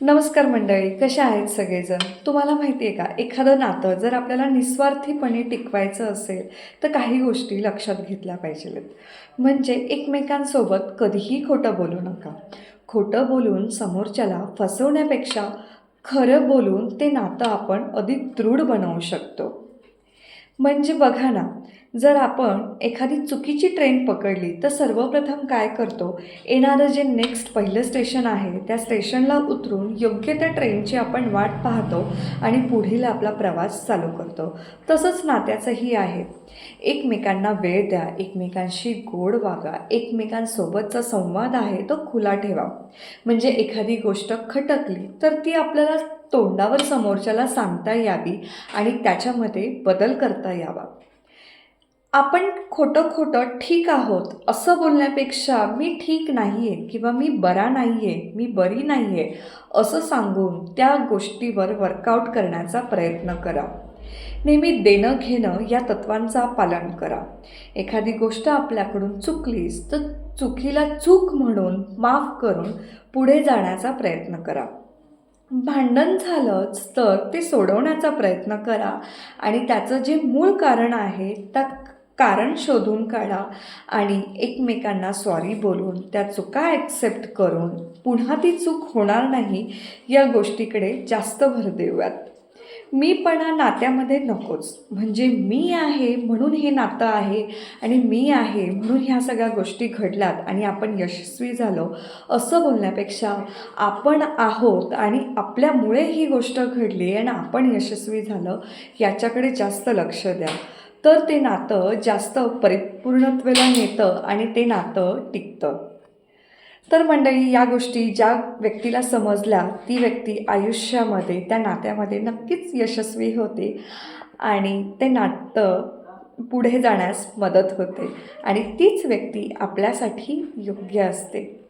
नमस्कार मंडळी कशा आहेत सगळेजण? तुम्हाला माहिती आहे का एखादं नातं जर आपल्याला निस्वार्थीपणे टिकवायचं असेल तर काही गोष्टी लक्षात घेतल्या पाहिजेत. म्हणजे एकमेकांसोबत कधीही खोटं बोलू नका. खोटं बोलून समोरच्याला फसवण्यापेक्षा खरं बोलून ते नातं आपण अधिक दृढ बनवू शकतो. म्हणजे बघा ना जर आपण एखादी चुकीची ट्रेन पकडली तर सर्वप्रथम काय करतो? येणारं जे नेक्स्ट पहिलं स्टेशन आहे त्या स्टेशनला उतरून योग्य त्या ट्रेनची आपण वाट पाहतो आणि पुढील आपला प्रवास चालू करतो. तसंच नात्याचंही आहे. एकमेकांना वेळ द्या एकमेकांशी गोड वागा एकमेकांसोबतचा संवाद आहे तो खुला ठेवा. म्हणजे एखादी गोष्ट खटकली तर ती आपल्याला तोंडावर समोरच्याला सांगता यावी आणि त्याच्यामध्ये बदल करता यावा. आपण खोटं खोटं ठीक आहोत असं बोलण्यापेक्षा मी ठीक नाही आहे किंवा मी बरा नाही आहे मी बरी नाही आहे असं सांगून त्या गोष्टीवर वर्कआउट करण्याचा प्रयत्न करा. नेहमी देणं घेणं या तत्वांचा पालन करा. एखादी गोष्ट आपल्याकडून चुकलीस तर चुकीला चूक म्हणून माफ करून पुढे जाण्याचा प्रयत्न करा. भांडण झालंच तर ते सोडवण्याचा प्रयत्न करा आणि त्याचं जे मूळ कारण आहे त्या कारण शोधून काढा आणि एकमेकांना सॉरी बोलून त्या चुका ॲक्सेप्ट करून पुन्हा ती चूक होणार नाही या गोष्टीकडे जास्त भर देऊयात. मीपणा नात्यामध्ये नकोच. म्हणजे मी आहे म्हणून हे नातं आहे आणि मी आहे म्हणून ह्या सगळ्या गोष्टी घडल्यात आणि आपण यशस्वी झालो असं बोलण्यापेक्षा आपण आहोत आणि आपल्यामुळे ही गोष्ट घडली आणि आपण यशस्वी झालं याच्याकडे जास्त लक्ष द्या. तर ते नातं जास्त परिपूर्णत्वेला नेतं आणि ते नातं टिकतं. तर मंडळी या गोष्टी ज्या व्यक्तीला समजल्या ती व्यक्ती आयुष्यामध्ये त्या नात्यामध्ये नक्कीच यशस्वी होते आणि ते नातं पुढे जाण्यास मदत होते आणि तीच व्यक्ती आपल्यासाठी योग्य असते.